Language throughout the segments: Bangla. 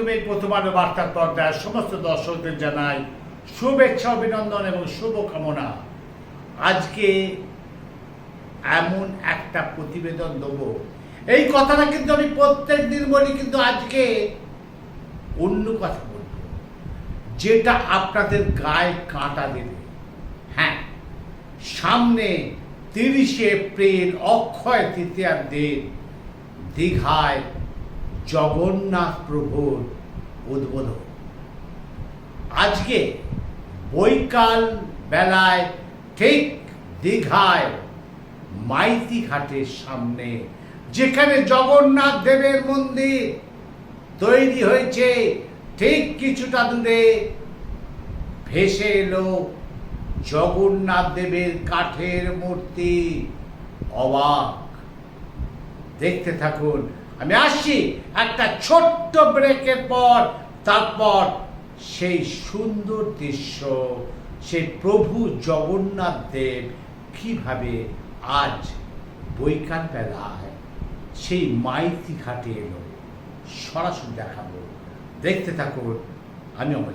প্রথমেই প্রথম আলো বার্তার পর্দায় সমস্ত দর্শকদের জানাই শুভেচ্ছা, অভিনন্দন এবং শুভকামনা। আজকে এমন একটা প্রতিবেদন দেবো। এই কথাটা কিন্তু আমি প্রত্যেক দিন বলি, কিন্তু আজকে অন্য কথা বলব। যেটা আপনাদের গায়ে কাঁটা দেবে। হ্যাঁ সামনে তিরিশে এপ্রিল অক্ষয় তৃতীয়ার দিন দীঘায় জগন্নাথ প্রভুর উদ্বোধন। আজকে বৈকাল বেলায় ঠিক দীঘায় মাইতি ঘাটের সামনে, যেখানে জগন্নাথ দেবের মন্দির তৈরি হয়েছে, ঠিক কিছুটা দূরে ভেসে এলো জগন্নাথ দেবের কাঠের মূর্তি। অবাক। দেখতে থাকুন আমি আসছি। একটা ছোট্ট ব্রেকের পর, তারপর সেই সুন্দর দৃশ্য, সেই প্রভু জগন্নাথ দেব কীভাবে আজ বৈকাল বেলায় সেই মাইতি ঘাটে এলো। সরাসরি দেখাবো। দেখতে থাকুন, আমি অমর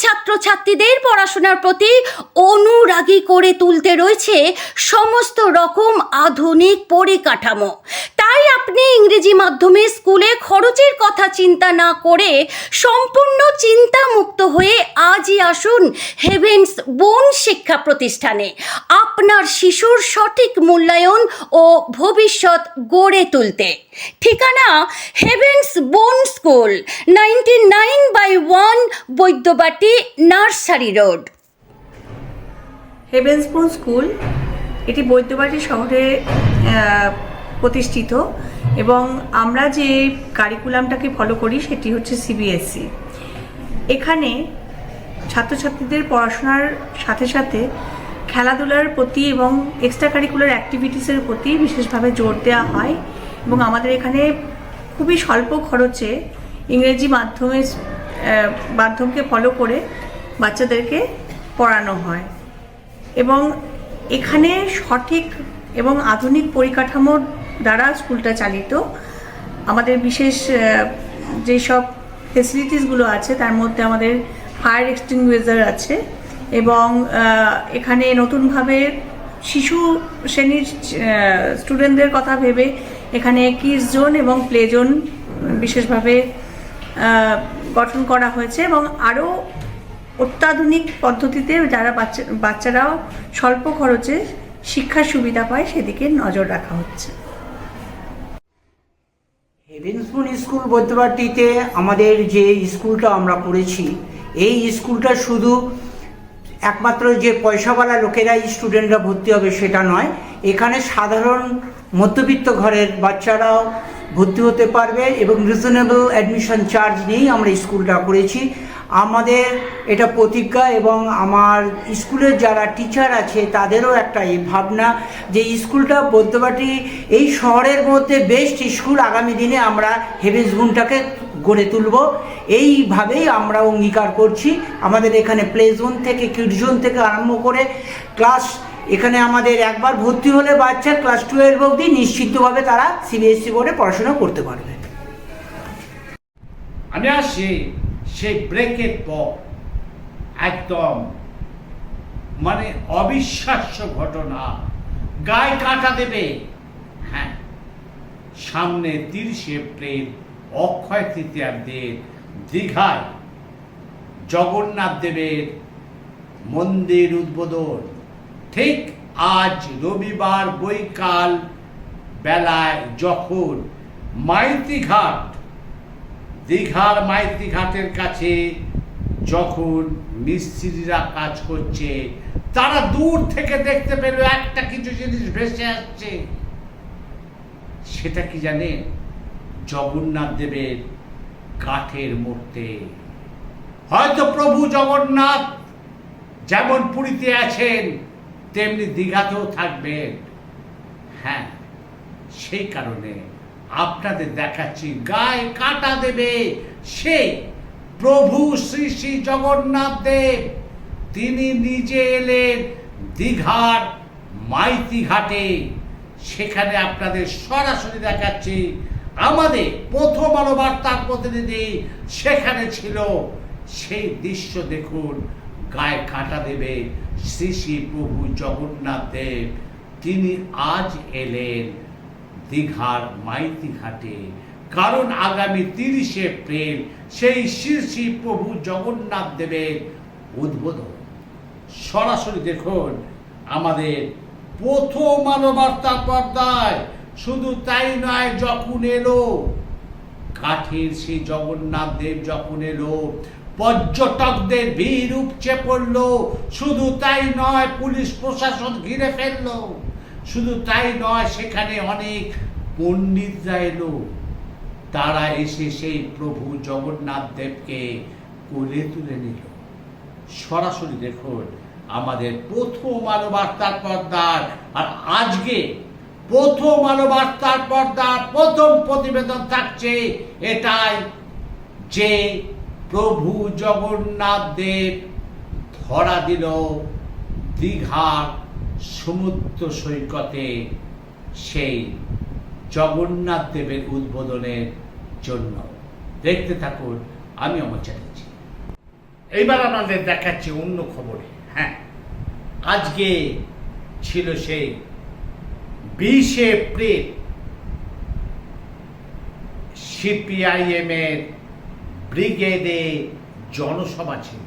ছাত্রছাত্রীদের পড়াশোনার প্রতি অনুরাগী করে তুলতে রয়েছে সমস্ত রকম আধুনিক পরিকাঠামো। তাই আপনি ইংরেজি মাধ্যমে স্কুলে খরচের কথা চিন্তা না করে সম্পূর্ণ চিন্তামুক্ত হয়ে আজই আসুন হেভেন্স বোন শিক্ষা প্রতিষ্ঠানে। আপনার শিশুর সঠিক মূল্যায়ন ও ভবিষ্যৎ গড়ে তুলতে। ঠিকানা হেভেন্স বোন school ninety nine by one Baidyabati nursery road. হেভেন্সপুর school এটি বৈদ্যবাটি শহরে প্রতিষ্ঠিত এবং আমরা যে কারিকুলামটাকে ফলো করি সেটি হচ্ছে সিবিএসসি এখানে ছাত্রছাত্রীদের পড়াশোনার সাথে সাথে খেলাধুলার প্রতি এবং এক্সট্রা কারিকুলার অ্যাক্টিভিটিসের প্রতি বিশেষভাবে জোর দেওয়া হয় এবং আমাদের এখানে খুবই স্বল্প খরচে ইংরেজি মাধ্যমে মাধ্যমকে ফলো করে বাচ্চাদেরকে পড়ানো হয়। এবং এখানে সঠিক এবং আধুনিক পরিকাঠামোর দ্বারা স্কুলটা চালিত। আমাদের বিশেষ যেসব ফেসিলিটিসগুলো আছে, তার মধ্যে আমাদের ফায়ার এক্সটিংগুইজার আছে এবং এখানে নতুনভাবে শিশু শ্রেণির স্টুডেন্টদের কথা ভেবে এখানে কিডস জোন এবং প্লে জোন বিশেষভাবে গঠন করা হয়েছে এবং আরও অত্যাধুনিক পদ্ধতিতে যারা বাচ্চা, বাচ্চারাও স্বল্প খরচে শিক্ষার সুবিধা পায় সেদিকে নজর রাখা হচ্ছে। হেভেন্সপুর স্কুল বৈদ্যবাটিতে আমাদের যে স্কুলটা আমরা পড়েছি এই স্কুলটা শুধু একমাত্র যে পয়সাওয়ালা লোকেরা স্টুডেন্টরা ভর্তি হবে সেটা নয়, এখানে সাধারণ মধ্যবিত্ত ঘরের বাচ্চারাও ভর্তি হতে পারবে এবং রিজনেবল অ্যাডমিশন চার্জ নিয়েই আমরা স্কুলটা করেছি। আমাদের এটা প্রতিজ্ঞা এবং আমার স্কুলের যারা টিচার আছে তাদেরও একটা এই ভাবনা যে স্কুলটা বৈদ্যবাটি এই শহরের মধ্যে বেস্ট স্কুল আগামী দিনে আমরা হেভেন্সবুনটাকে গড়ে তুলব। এইভাবেই আমরা অঙ্গীকার করছি। আমাদের এখানে প্লে জোন থেকে কিড জোন থেকে আরম্ভ করে ক্লাস এখানে আমাদের একবার ভর্তি হলে বাচ্চা ক্লাস টুয়েলভ অবধি নিশ্চিতভাবে তারা সিবিএসসি বোর্ডে পড়াশোনা করতে পারবে। আমি আসছি সেই ব্রেকের পর। একদম মানে অবিশ্বাস্য ঘটনা। গায়ে কাটা দেবে। হ্যাঁ সামনে তিরিশে এপ্রিল অক্ষয় তৃতীয়ার দিন দীঘায় জগন্নাথ দেবের মন্দির উদ্বোধন। ঠিক আজ রবিবার বৈকাল বেলায় যখন মাইতিঘাট, দীঘার মাইতি ঘাটের কাছে যখন মিস্ত্রিরা কাজ করছে, তারা দূর থেকে দেখতে পেল একটা কিছু জিনিস ভেসে আসছে। সেটা কি জানেন? জগন্নাথ দেবের কাঠের মূর্তি। হয়তো প্রভু জগন্নাথ যেমন পুরীতে আছেন, তেমনি দীঘাতেও থাকবেন। হ্যাঁ সেই কারণে আপনাদের দেখাচ্ছি গায়ে কাটা দেবে সেই প্রভু শ্রী শ্রী জগন্নাথ দেব। তিনি নিজে এলেন দীঘার মাইতি ঘাটে সেখানে আপনাদের সরাসরি দেখাচ্ছি আমাদের প্রথম আলো বার্তার প্রতিনিধি সেখানে ছিল। সেই দৃশ্য দেখুন, গায়ে কাটা দেবে শ্রী শ্রী প্রভু জগন্নাথ দেব। তিনি আজ এলেন দীঘার মাইতি ঘাটে কারণ আগামী তিরিশে এপ্রিল সেই শ্রী শ্রী প্রভু জগন্নাথ দেবের উদ্বোধন। সরাসরি দেখুন আমাদের প্রথম মানবার্তা পর্দায় শুধু তাই নয়, যখন এলো, কাঠের সেই জগন্নাথ দেব যখন এলো, পর্যটকদের ভিড় উপচে পড়ল। শুধু তাই নয়, পুলিশ প্রশাসন ঘিরে ফেলল। শুধু তাই নয়, সেখানে অনেক পণ্ডিতরা এলো। তারা এসে সেই প্রভু জগন্নাথ দেবকে কোলে তুলে নিল। সরাসরি দেখুন, আমাদের প্রথম আলো বার্তার পর্দার, আর আজকে প্রথম আলো বার্তার পর্দার প্রথম প্রতিবেদন থাকছে এটাই যে প্রভু জগন্নাথ দেব ধরা দিল দীঘার সমুদ্র সৈকতে সেই জগন্নাথ দেবের উদ্বোধনের জন্য। দেখতে থাকুন, আমি অমর চ্যাটার্জি। এইবার আমাদের দেখাচ্ছি অন্য খবরে হ্যাঁ। আজকে ছিল সেই বিশে এপ্রিল সিপিআইএম এর ব্রিগেডে জনসভা ছিল।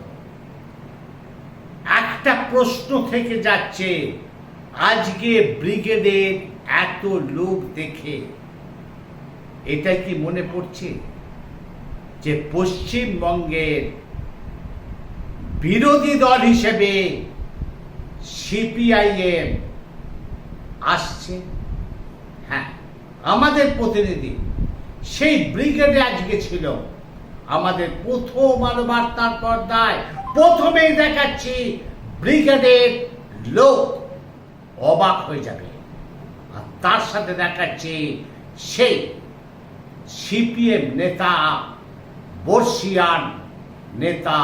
একটা প্রশ্ন থেকে যাচ্ছে, আজকে ব্রিগেডের এত লোক দেখে এটা কি মনে পড়ছে যে পশ্চিমবঙ্গের বিরোধী দল হিসেবে সিপিআইএম আসছে। হ্যাঁ আমাদের প্রতিনিধি, সেই ব্রিগেডে আজকে ছিল। আমাদের প্রথম আলো বার্তার পর্দায় প্রথমেই দেখাচ্ছি ব্রিগেডের লোক অবাক হয়ে যাবে। আর তার সাথে দেখাচ্ছি সেই সিপিএম নেতা, বর্ষিয়ান নেতা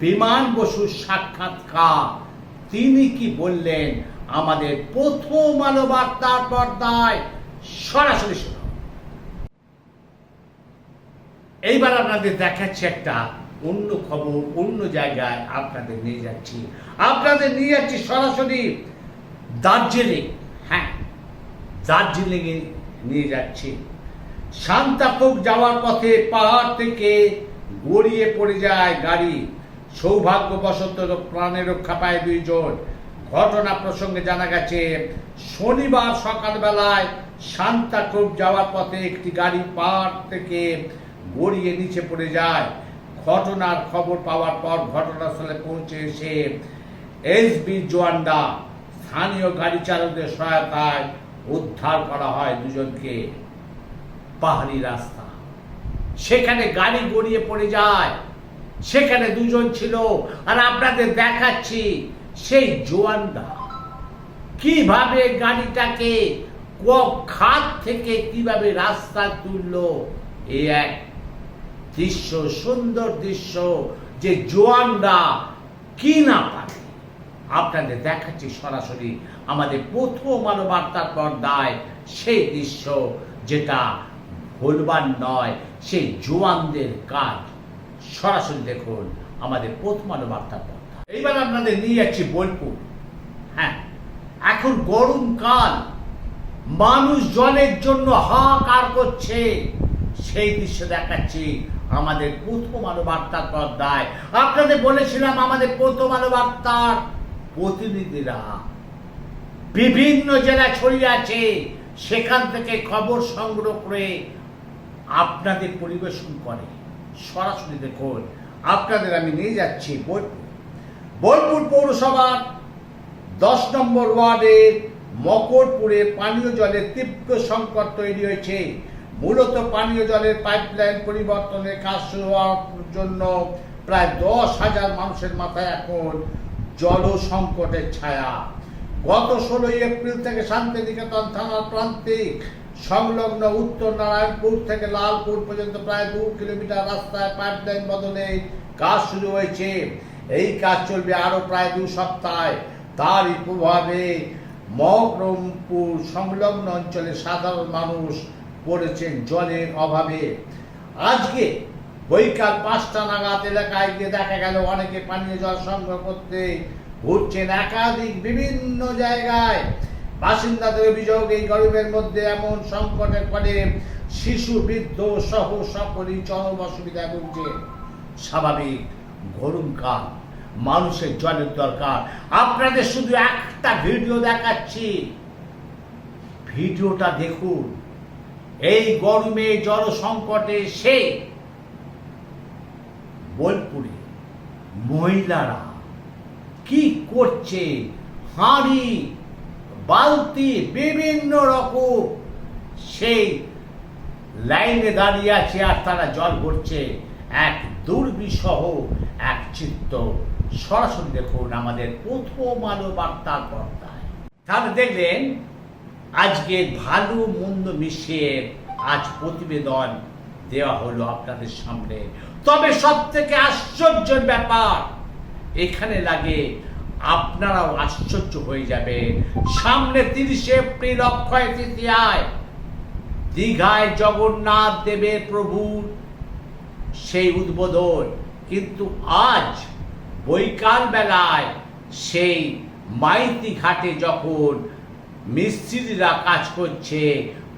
বিমান বসুর সাক্ষাৎকার। তিনি কি বললেন? আমাদের প্রথম আলো বার্তার পর্দায় সরাসরি শোনা। এইবার আপনাদের দেখাচ্ছি একটা অন্য খবর, অন্য জায়গায় আপনাদের নিয়ে যাচ্ছি। আপনাদের নিয়ে যাচ্ছি সরাসরি দার্জিলিং। হ্যাঁ দার্জিলিংয়ে নিয়ে যাচ্ছি। শান্তাপুর যাওয়ার পথে পাহাড় থেকে গড়িয়ে পড়ে যায় গাড়ি। সৌভাগ্যবশত প্রাণে রক্ষা পায় দুইজন। ঘটনা প্রসঙ্গে জানা গেছে, শনিবার সকালবেলায় শান্তাক্রুপ যাওয়ার পথে একটি গাড়ি পাহাড় থেকে গড়িয়ে নিচে পড়ে যায়। ঘটনার খবর পাওয়ার পর ঘটনাস্থলে পৌঁছে এসে এসবি জোয়ান্ডা স্থানীয় গাড়ি চালকদের সহায়তায় উদ্ধার করা হয় দুজনকে। পাহাড়ি রাস্তা। সেখানে গাড়ি গড়িয়ে পড়ে যায়। সেখানে দুজন ছিল, আর আপনাদের দেখাচ্ছি সেই জোয়ানদা কীভাবে গাড়িটাকে খাদ থেকে কীভাবে রাস্তা তুললো এই এক দৃশ্য, সুন্দর দৃশ্য যে জোয়ানরা কি না পারে। আপনাদের দেখাচ্ছি সরাসরি আমাদের প্রথম আলো বার্তার পর্দায় সেই দৃশ্য যেটা ভুলবার নয়, সেই জোয়ানদের কাজ। সরাসরি দেখুন আমাদের প্রথম আলো বার্তার এইবার আপনাদের নিয়ে যাচ্ছি বোলপুর। হ্যাঁ এখন গরমকাল মানুষ জলের জন্য হাহাকার করছে। সেই দৃশ্য দেখাচ্ছি আমাদের প্রথম আলো বার্তার পর্দায়। আপনাদের বলেছিলাম আমাদের প্রথম আলো বার্তার প্রতিনিধিরা। বিভিন্ন জেলা ছড়িয়ে আছে। সেখান থেকে খবর সংগ্রহ করে আপনাদের পরিবেশন করে। সরাসরি দেখুন, আপনাদের আমি নিয়ে যাচ্ছি বোলপুর। বোলপুর পৌরসভার দশ নম্বর ওয়ার্ডের মকরপুরে পানীয় জলের তীব্র সংকট তৈরি হয়েছে। মূলত পানীয় জলের পাইপলাইন পরিবর্তনের কাজ শুরু হওয়ার জন্য প্রায় দশ হাজার মানুষের মাথায় এখন জল সংকটের ছায়া। গত ষোলোই এপ্রিল থেকে শান্তিনিকেতন থানার প্রান্তিক সংলগ্ন উত্তর নারায়ণপুর থেকে লালপুর পর্যন্ত প্রায় দু কিলোমিটার রাস্তায় পাইপলাইন বদলে কাজ শুরু হয়েছে। এই কাজ চলবে আরও প্রায় দু সপ্তাহে। তারই প্রভাবে মহরমপুর সংলগ্ন অঞ্চলে সাধারণ মানুষ পড়েছেন জলের অভাবে। আজকে বৈকাল পাঁচটা নাগাদ এলাকায় গিয়ে দেখা গেল, অনেকে পানীয় জল সংগ্রহ করতে ঘুরছেন। একাধিক বিভিন্ন জায়গায় বাসিন্দাদের অভিযোগ, এই গরমের মধ্যে এমন সংকটের ফলে শিশু, বৃদ্ধ সহ সকলেই চরম অসুবিধায় ভুগছে। স্বাভাবিক গরমকাল মানুষের জলের দরকার। আপনাদের শুধু একটা ভিডিও দেখাচ্ছি। ভিডিওটা দেখুন। এই গরমে জল সংকটে সে বোলপুরে মহিলারা কি করছে? হাঁড়ি, বালতি, বিভিন্ন রকম সেই লাইনে দাঁড়িয়ে আছে আর তারা জল ভরছে। এক দুর্বিষহ, এক চিত্ত। সরাসরি দেখুন আমাদের প্রথম আলো বার্তার পর্দায়। তাহলে দেখলেন আজকে ভালো মন্দ মিশিয়ে আজ প্রতিবেদন দেওয়া হলো আপনাদের সামনে। তবে সব থেকে আশ্চর্যের ব্যাপার, এখানে লাগে, আপনারাও আশ্চর্য হয়ে যাবে। সামনে তিরিশে এপ্রিল অক্ষয় তৃতীয়ায়, দীঘায় জগন্নাথ দেবের প্রভুর সেই উদ্বোধন। কিন্তু আজ বৈকাল বেলায় সেই মাইতি ঘাটে যখন মিস্ত্রিরা কাজ করছে,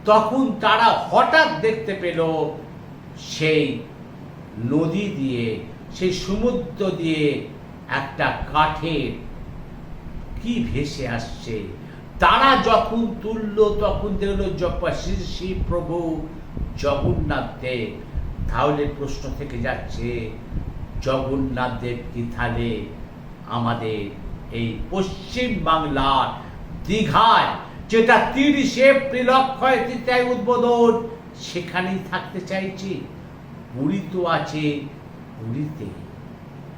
তখন তারা হঠাৎ দেখতে পেল সেই নদী দিয়ে, সেই সমুদ্র দিয়ে একটা কাঠের কি ভেসে আসছে। তারা যখন তুলল, তখন দেখল শ্রী শ্রী প্রভু জগন্নাথ দেব। তাহলে প্রশ্ন থেকে যাচ্ছে জগন্নাথ দেব কি তাহলে আমাদের এই পশ্চিম বাংলার দীঘায়, যেটা তিরিশে এপ্রিল অক্ষয় তৃতীয় উদ্বোধন, সেখানেই থাকতে চাইছি। পুরী তো আছে, পুরীতে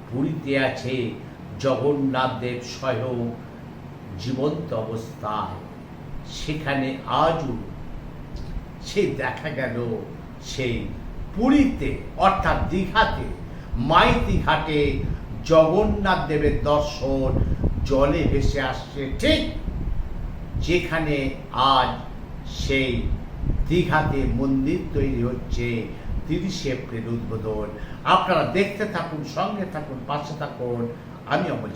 পুরীতে আছে জগন্নাথ দেব স্বয়ং জীবন্ত অবস্থায়। সেখানে আজও সে দেখা গেল সেই পুরীতে, অর্থাৎ দীঘাতে মাইতি ঘাটে জগন্নাথ দেবের দর্শন, জলে ভেসে আসছে ঠিক যেখানে আজ সেই দীঘাতে মন্দির তৈরি হচ্ছে তিরিশে এপ্রিল উদ্বোধন। আপনারা দেখতে থাকুন, সঙ্গে থাকুন, পাশে থাকুন। আমি অমল